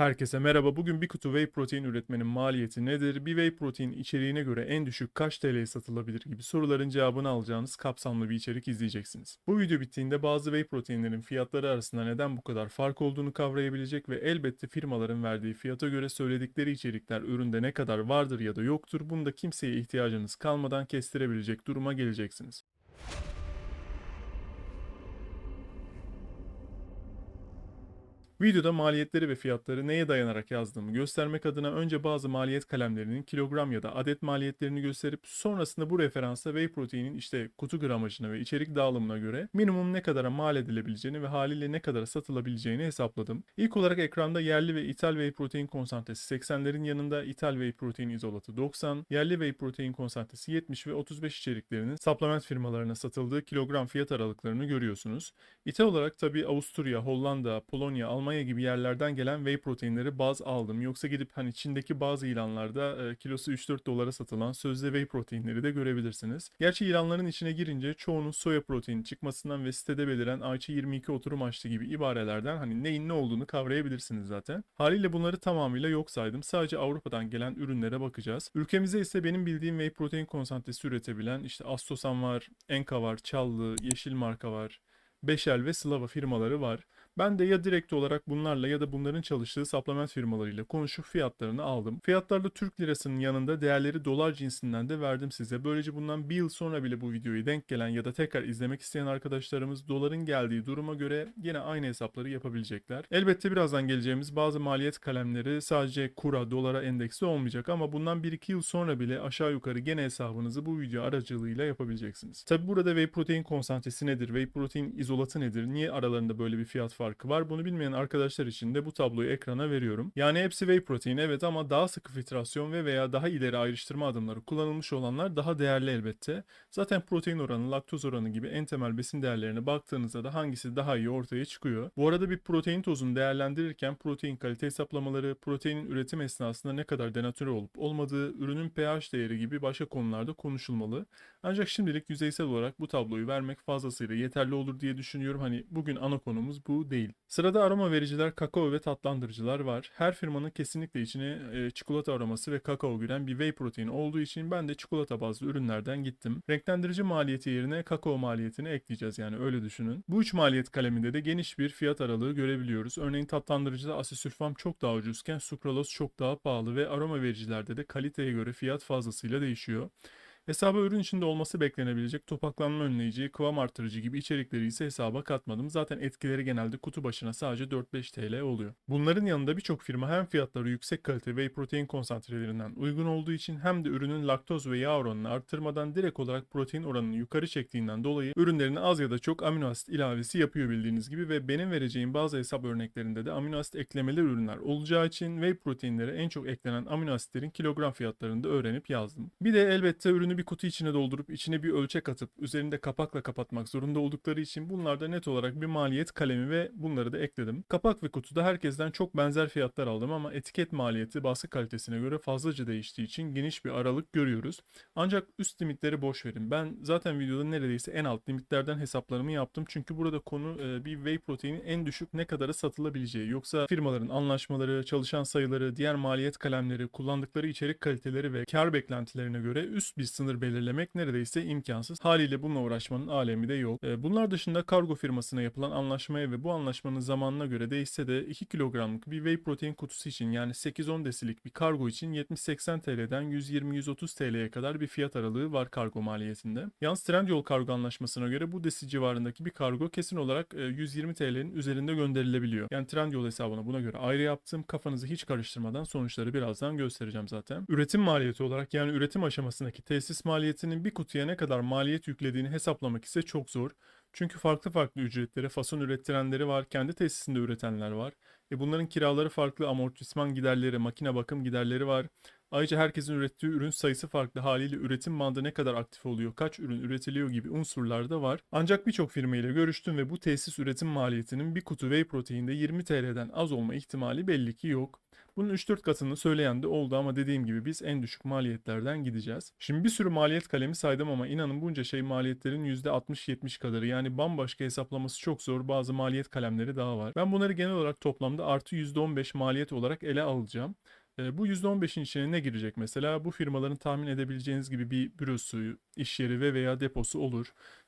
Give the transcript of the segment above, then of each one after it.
Herkese merhaba. Bugün bir kutu whey protein üretmenin maliyeti nedir? Bir whey protein içeriğine göre en düşük kaç TL'ye satılabilir gibi soruların cevabını alacağınız kapsamlı bir içerik izleyeceksiniz. Bu video bittiğinde bazı whey proteinlerin fiyatları arasında neden bu kadar fark olduğunu kavrayabilecek ve elbette firmaların verdiği fiyata göre söyledikleri içerikler üründe ne kadar vardır ya da yoktur bunu da kimseye ihtiyacınız kalmadan kestirebilecek duruma geleceksiniz. Videoda maliyetleri ve fiyatları neye dayanarak yazdığımı göstermek adına önce bazı maliyet kalemlerinin kilogram ya da adet maliyetlerini gösterip sonrasında bu referansa whey proteinin işte kutu gramajına ve içerik dağılımına göre minimum ne kadara mal edilebileceğini ve haliyle ne kadara satılabileceğini hesapladım. İlk olarak ekranda yerli ve ithal whey protein konsantresi 80'lerin yanında ithal whey protein izolatı 90, yerli whey protein konsantresi 70 ve 35 içeriklerinin supplement firmalarına satıldığı kilogram fiyat aralıklarını görüyorsunuz. İthal olarak tabi Avusturya, Hollanda, Polonya, Almanya gibi yerlerden gelen whey proteinleri baz aldım. Yoksa gidip hani Çin'deki bazı ilanlarda e, kilosu 3-4 dolara satılan sözde whey proteinleri de görebilirsiniz. Gerçi ilanların içine girince çoğunun soya proteini çıkmasından ve sitede beliren Ayça 22 oturum açtı gibi ibarelerden hani neyin ne olduğunu kavrayabilirsiniz zaten. Haliyle bunları tamamıyla yok saydım. Sadece Avrupa'dan gelen ürünlere bakacağız. Ülkemizde ise benim bildiğim whey protein konsantresi üretebilen işte Astosan var, Enka var, Çallı, Yeşil marka var. Beşel ve Slava firmaları var. Ben de ya direkt olarak bunlarla ya da bunların çalıştığı supplement firmalarıyla konuşup fiyatlarını aldım. Fiyatlarda Türk lirasının yanında değerleri dolar cinsinden de verdim size. Böylece bundan bir yıl sonra bile bu videoyu denk gelen ya da tekrar izlemek isteyen arkadaşlarımız doların geldiği duruma göre yine aynı hesapları yapabilecekler. Elbette birazdan geleceğimiz bazı maliyet kalemleri sadece kura, dolara endeksli olmayacak ama bundan 1-2 yıl sonra bile aşağı yukarı gene hesabınızı bu video aracılığıyla yapabileceksiniz. Tabi burada whey protein konsantresi nedir, whey protein izolatı nedir, niye aralarında böyle bir fiyat farkı var bunu bilmeyen arkadaşlar için de bu tabloyu ekrana veriyorum. Yani hepsi whey protein evet ama daha sıkı filtrasyon ve veya daha ileri ayrıştırma adımları kullanılmış olanlar daha değerli elbette. Zaten protein oranı, laktoz oranı gibi en temel besin değerlerine baktığınızda da hangisi daha iyi ortaya çıkıyor. Bu arada bir protein tozunu değerlendirirken protein kalite hesaplamaları, proteinin üretim esnasında ne kadar denatüre olup olmadığı, ürünün pH değeri gibi başka konularda konuşulmalı. Ancak şimdilik yüzeysel olarak bu tabloyu vermek fazlasıyla yeterli olur diye düşünüyorum. Hani bugün ana konumuz bu değil. Sırada aroma vericiler, kakao ve tatlandırıcılar var. Her firmanın kesinlikle içine e, çikolata aroması ve kakao giren bir whey proteini olduğu için ben de çikolata bazlı ürünlerden gittim. Renklendirici maliyeti yerine kakao maliyetini ekleyeceğiz yani öyle düşünün. Bu üç maliyet kaleminde de geniş bir fiyat aralığı görebiliyoruz. Örneğin tatlandırıcıda asisülfam çok daha ucuzken sukraloz çok daha pahalı ve aroma vericilerde de kaliteye göre fiyat fazlasıyla değişiyor. Hesaba ürün içinde olması beklenebilecek topaklanma önleyici, kıvam artırıcı gibi içerikleri ise hesaba katmadım. Zaten etkileri genelde kutu başına sadece 4-5 TL oluyor. Bunların yanında birçok firma hem fiyatları yüksek kalite whey protein konsantrelerinden uygun olduğu için hem de ürünün laktoz ve yağ oranını arttırmadan direkt olarak protein oranını yukarı çektiğinden dolayı ürünlerini az ya da çok amino asit ilavesi yapıyor bildiğiniz gibi ve benim vereceğim bazı hesap örneklerinde de amino asit eklemeleri ürünler olacağı için whey proteinlere en çok eklenen amino asitlerin kilogram fiyatlarını da öğrenip yazdım. Bir de elbette ürünü bir kutu içine doldurup içine bir ölçek atıp üzerinde kapakla kapatmak zorunda oldukları için bunlarda net olarak bir maliyet kalemi ve bunları da ekledim. Kapak ve kutuda herkesten çok benzer fiyatlar aldım ama etiket maliyeti baskı kalitesine göre fazlaca değiştiği için geniş bir aralık görüyoruz. Ancak üst limitleri boş verin. Ben zaten videoda neredeyse en alt limitlerden hesaplarımı yaptım. Çünkü burada konu e, bir whey proteinin en düşük ne kadara satılabileceği. Yoksa firmaların anlaşmaları, çalışan sayıları, diğer maliyet kalemleri, kullandıkları içerik kaliteleri ve kar beklentilerine göre üst bir sınır belirlemek neredeyse imkansız. Haliyle bununla uğraşmanın alemi de yok. E, bunlar dışında kargo firmasına yapılan anlaşmaya ve bu anlaşmanın zamanına göre değişse de 2 kilogramlık bir whey protein kutusu için yani 8-10 desilik bir kargo için 70-80 TL'den 120-130 TL'ye kadar bir fiyat aralığı var kargo maliyetinde. Yalnız Trendyol kargo anlaşmasına göre bu desi civarındaki bir kargo kesin olarak 120 TL'nin üzerinde gönderilebiliyor. Yani Trendyol hesabına buna göre ayrı yaptım. Kafanızı hiç karıştırmadan sonuçları birazdan göstereceğim zaten. Üretim maliyeti olarak yani üretim aşamasındaki tesis maliyetinin bir kutuya ne kadar maliyet yüklediğini hesaplamak ise çok zor. Çünkü farklı farklı ücretlere fason ürettirenleri var, kendi tesisinde üretenler var. E bunların kiraları farklı, amortisman giderleri, makine bakım giderleri var. Ayrıca herkesin ürettiği ürün sayısı farklı haliyle üretim bandı ne kadar aktif oluyor, kaç ürün üretiliyor gibi unsurlar da var. Ancak birçok firma ile görüştüm ve bu tesis üretim maliyetinin bir kutu whey proteinde 20 TL'den az olma ihtimali belli ki yok. Bunun 3-4 katını söyleyen de oldu ama dediğim gibi biz en düşük maliyetlerden gideceğiz. Şimdi bir sürü maliyet kalemi saydım ama inanın bunca şey maliyetlerin %60-70 kadarı. Yani bambaşka hesaplaması çok zor bazı maliyet kalemleri daha var. Ben bunları genel olarak toplamda artı %15 maliyet olarak ele alacağım. E, Bu %15'in içine ne girecek mesela? Bu firmaların tahmin edebileceğiniz gibi bir bürosu, iş yeri ve veya deposu olur.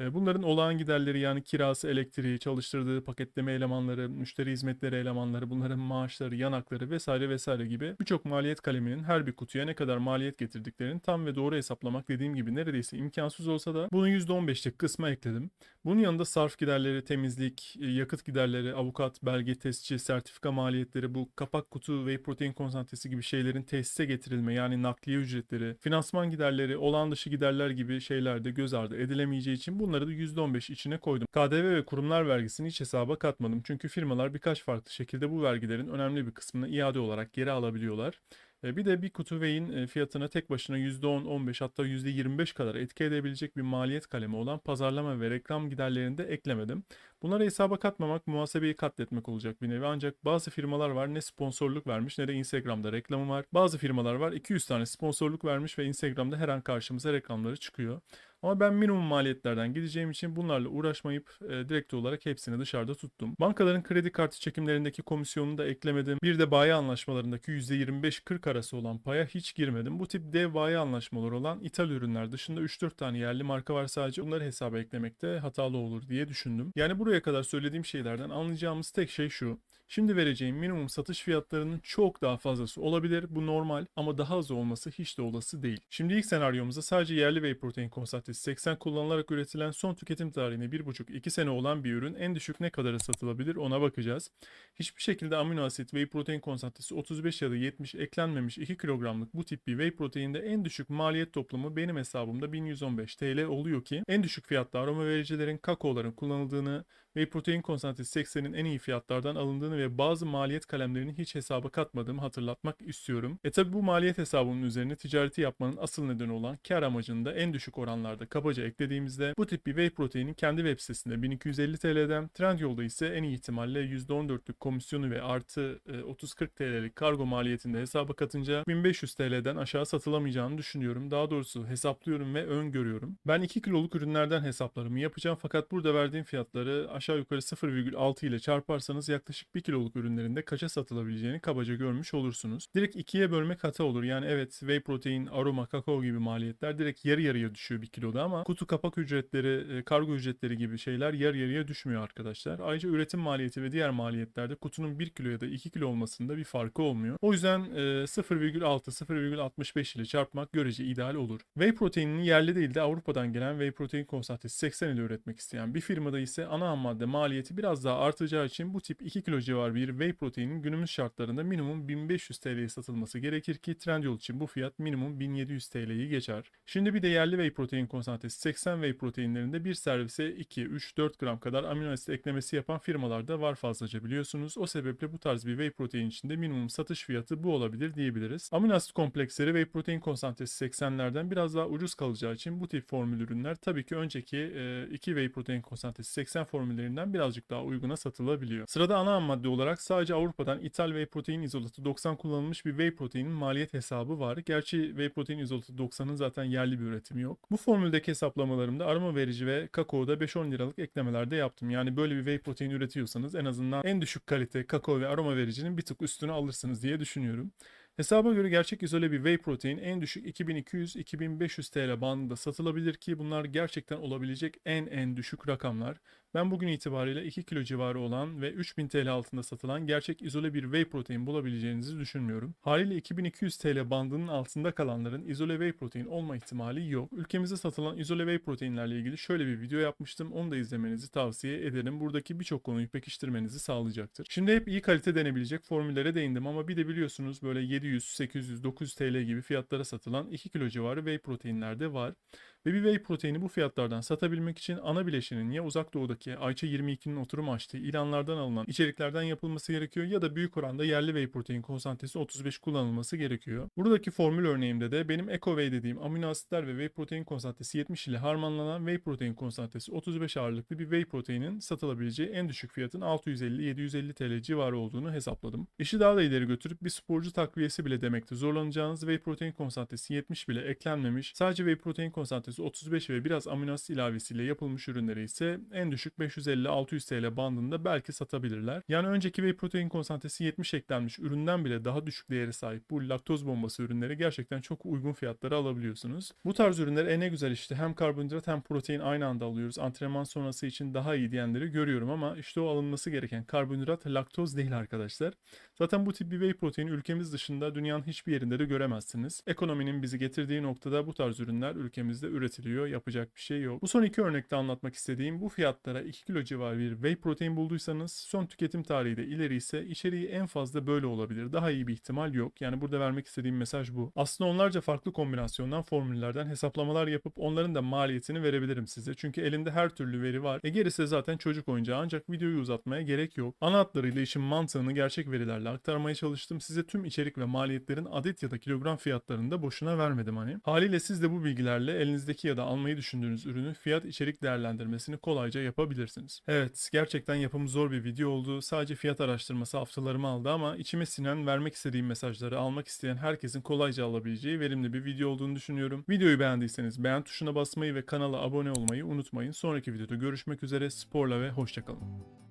Bunların olağan giderleri yani kirası, elektriği, çalıştırdığı paketleme elemanları, müşteri hizmetleri elemanları, bunların maaşları, yanakları vesaire vesaire gibi birçok maliyet kaleminin her bir kutuya ne kadar maliyet getirdiklerini tam ve doğru hesaplamak dediğim gibi neredeyse imkansız olsa da bunun %15'lik kısma ekledim. Bunun yanında sarf giderleri, temizlik, yakıt giderleri, avukat, belge testçi, sertifika maliyetleri, bu kapak kutu, whey protein konsantresi gibi şeylerin tesise getirilme yani nakliye ücretleri, finansman giderleri, olağan dışı giderler gibi şeyler de göz ardı edilemeyeceği için bunları da %15 içine koydum. KDV ve kurumlar vergisini hiç hesaba katmadım. Çünkü firmalar birkaç farklı şekilde bu vergilerin önemli bir kısmını iade olarak geri alabiliyorlar. E, Bir de bir kutu Whey'in e, fiyatına tek başına %10, 15 hatta %25 kadar etki edebilecek bir maliyet kalemi olan pazarlama ve reklam giderlerini de eklemedim. Bunları hesaba katmamak muhasebeyi katletmek olacak bir nevi ancak bazı firmalar var ne sponsorluk vermiş ne de Instagram'da reklamı var. Bazı firmalar var 200 tane sponsorluk vermiş ve Instagram'da her an karşımıza reklamları çıkıyor. Ama ben minimum maliyetlerden gideceğim için bunlarla uğraşmayıp e, direkt olarak hepsini dışarıda tuttum. Bankaların kredi kartı çekimlerindeki komisyonunu da eklemedim. Bir de bayi anlaşmalarındaki %25-40 arası olan paya hiç girmedim. Bu tip dev bayi anlaşmaları olan ithal ürünler dışında 3-4 tane yerli marka var sadece. Bunları hesaba eklemekte hatalı olur diye düşündüm. Yani buraya kadar söylediğim şeylerden anlayacağımız tek şey şu. Şimdi vereceğim minimum satış fiyatlarının çok daha fazlası olabilir. Bu normal ama daha az olması hiç de olası değil. Şimdi ilk senaryomuzda sadece yerli whey protein konsantresi 80 kullanılarak üretilen son tüketim tarihine 1,5-2 sene olan bir ürün en düşük ne kadara satılabilir ona bakacağız. Hiçbir şekilde amino asit whey protein konsantresi 35 ya da 70 eklenmemiş 2 kilogramlık bu tip bir whey proteinde en düşük maliyet toplamı benim hesabımda 1115 TL oluyor ki en düşük fiyatta aroma vericilerin kakaoların kullanıldığını Whey protein konsantresi 80'in en iyi fiyatlardan alındığını ve bazı maliyet kalemlerini hiç hesaba katmadığımı hatırlatmak istiyorum. E tabi bu maliyet hesabının üzerine ticareti yapmanın asıl nedeni olan kar amacını da en düşük oranlarda kabaca eklediğimizde bu tip bir whey proteinin kendi web sitesinde 1250 TL'den Trendyol'da ise en iyi ihtimalle %14'lük komisyonu ve artı e, 30-40 TL'lik kargo maliyetinde hesaba katınca 1500 TL'den aşağı satılamayacağını düşünüyorum. Daha doğrusu hesaplıyorum ve öngörüyorum. Ben 2 kiloluk ürünlerden hesaplarımı yapacağım fakat burada verdiğim fiyatları aşağı yukarı 0,6 ile çarparsanız yaklaşık 1 kiloluk ürünlerinde kaça satılabileceğini kabaca görmüş olursunuz. Direkt ikiye bölmek hata olur. Yani evet whey protein, aroma, kakao gibi maliyetler direkt yarı yarıya düşüyor 1 kiloda ama kutu kapak ücretleri, e, kargo ücretleri gibi şeyler yarı yarıya düşmüyor arkadaşlar. Ayrıca üretim maliyeti ve diğer maliyetlerde kutunun 1 kilo ya da 2 kilo olmasında bir farkı olmuyor. O yüzden e, 0,6, 0,65 ile çarpmak görece ideal olur. Whey proteinini yerli değil de Avrupa'dan gelen whey protein konsantresi 80 ile üretmek isteyen bir firmada ise ana ham madde maliyeti biraz daha artacağı için bu tip 2 kilo civarı bir whey proteinin günümüz şartlarında minimum 1500 TL'ye satılması gerekir ki Trendyol için bu fiyat minimum 1700 TL'yi geçer. Şimdi bir de yerli whey protein konsantresi 80 whey proteinlerinde bir servise 2, 3, 4 gram kadar amino asit eklemesi yapan firmalar da var fazlaca biliyorsunuz. O sebeple bu tarz bir whey protein içinde minimum satış fiyatı bu olabilir diyebiliriz. Amino asit kompleksleri whey protein konsantresi 80'lerden biraz daha ucuz kalacağı için bu tip formül ürünler tabii ki önceki 2 whey protein konsantresi 80 formüllerinden birazcık daha uyguna satılabiliyor. Sırada ana madde olarak sadece Avrupa'dan ithal whey protein izolatı 90 kullanılmış bir whey proteinin maliyet hesabı var. Gerçi whey protein izolatı 90'ın zaten yerli bir üretimi yok. Bu formüldeki hesaplamalarımda aroma verici ve kakaoda 5-10 liralık eklemeler de yaptım. Yani böyle bir whey protein üretiyorsanız en azından en düşük kalite kakao ve aroma vericinin bir tık üstüne alırsınız diye düşünüyorum. Hesaba göre gerçek izole bir whey protein en düşük 2200-2500 TL bandında satılabilir ki bunlar gerçekten olabilecek en en düşük rakamlar. Ben bugün itibariyle 2 kilo civarı olan ve 3000 TL altında satılan gerçek izole bir whey protein bulabileceğinizi düşünmüyorum. Haliyle 2200 TL bandının altında kalanların izole whey protein olma ihtimali yok. Ülkemizde satılan izole whey proteinlerle ilgili şöyle bir video yapmıştım. Onu da izlemenizi tavsiye ederim. Buradaki birçok konuyu pekiştirmenizi sağlayacaktır. Şimdi hep iyi kalite denebilecek formüllere değindim ama bir de biliyorsunuz böyle 700, 800, 900 TL gibi fiyatlara satılan 2 kilo civarı whey proteinler de var. Ve bir whey proteini bu fiyatlardan satabilmek için ana bileşenin ya uzak doğudaki Ayça 22'nin oturum açtığı ilanlardan alınan içeriklerden yapılması gerekiyor ya da büyük oranda yerli whey protein konsantresi 35 kullanılması gerekiyor. Buradaki formül örneğimde de benim Eco dediğim amino asitler ve whey protein konsantresi 70 ile harmanlanan whey protein konsantresi 35 ağırlıklı bir whey proteinin satılabileceği en düşük fiyatın 650-750 TL civarı olduğunu hesapladım. İşi daha da ileri götürüp bir sporcu takviyesi bile demekte zorlanacağınız whey protein konsantresi 70 bile eklenmemiş, sadece whey protein konsantresi 35 ve biraz amino asit ilavesiyle yapılmış ürünleri ise en düşük 550-600 TL bandında belki satabilirler. Yani önceki whey protein konsantresi 70 eklenmiş üründen bile daha düşük değere sahip bu laktoz bombası ürünleri gerçekten çok uygun fiyatlara alabiliyorsunuz. Bu tarz ürünler en ne güzel işte hem karbonhidrat hem protein aynı anda alıyoruz. Antrenman sonrası için daha iyi diyenleri görüyorum ama işte o alınması gereken karbonhidrat laktoz değil arkadaşlar. Zaten bu tip bir whey proteini ülkemiz dışında dünyanın hiçbir yerinde de göremezsiniz. Ekonominin bizi getirdiği noktada bu tarz ürünler ülkemizde üretiliyor. Yapacak bir şey yok. Bu son iki örnekte anlatmak istediğim bu fiyatlara 2 kilo civarı bir whey protein bulduysanız son tüketim tarihi de ileri ise içeriği en fazla böyle olabilir. Daha iyi bir ihtimal yok. Yani burada vermek istediğim mesaj bu. Aslında onlarca farklı kombinasyondan formüllerden hesaplamalar yapıp onların da maliyetini verebilirim size. Çünkü elimde her türlü veri var. E gerisi zaten çocuk oyuncağı ancak videoyu uzatmaya gerek yok. Ana hatlarıyla işin mantığını gerçek verilerle aktarmaya çalıştım. Size tüm içerik ve maliyetlerin adet ya da kilogram fiyatlarını da boşuna vermedim hani. Haliyle siz de bu bilgilerle elinizdeki ya da almayı düşündüğünüz ürünü fiyat içerik değerlendirmesini kolayca yapabilirsiniz. Evet gerçekten yapımı zor bir video oldu. Sadece fiyat araştırması haftalarımı aldı ama içime sinen vermek istediğim mesajları almak isteyen herkesin kolayca alabileceği verimli bir video olduğunu düşünüyorum. Videoyu beğendiyseniz beğen tuşuna basmayı ve kanala abone olmayı unutmayın. Sonraki videoda görüşmek üzere. Sporla ve hoşçakalın.